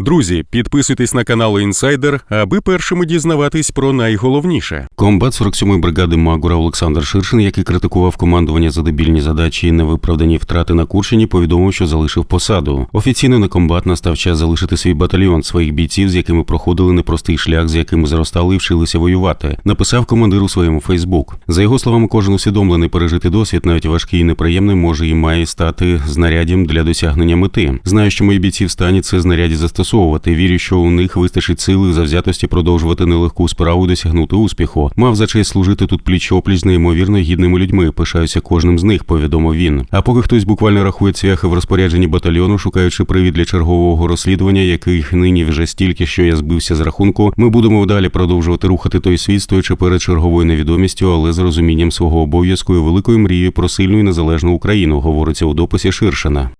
Друзі, підписуйтесь на канал Інсайдер, аби першими дізнаватись про найголовніше. Комбат 47-ї бригади Магура Олександр Ширшин, який критикував командування за дебільні задачі і невиправдані втрати на Курщині, повідомив, що залишив посаду. Офіційно на комбат настав час залишити свій батальйон своїх бійців, з якими проходили непростий шлях, з якими зростали і вчилися воювати. Написав командир у своєму Фейсбук. За його словами, кожен усвідомлений пережити досвід, навіть важкий і неприємний, може і має стати знаряддям для досягнення мети. Знаю, що мої бійці в стані це знаряді застосовувати. Вірю, що у них вистачить сили завзятості продовжувати нелегку справу досягнути успіху. Мав за честь служити тут пліч опліч з неймовірно гідними людьми. Пишаюся кожним з них, повідомив він. А поки хтось буквально рахує цвяхи в розпорядженні батальйону, шукаючи привід для чергового розслідування, яких нині вже стільки, що я збився з рахунку, ми будемо далі продовжувати рухати той світ, стоячи перед черговою невідомістю, але з розумінням свого обов'язку і великою мрією про сильну і незалежну Україну, говориться у дописі Ширшина.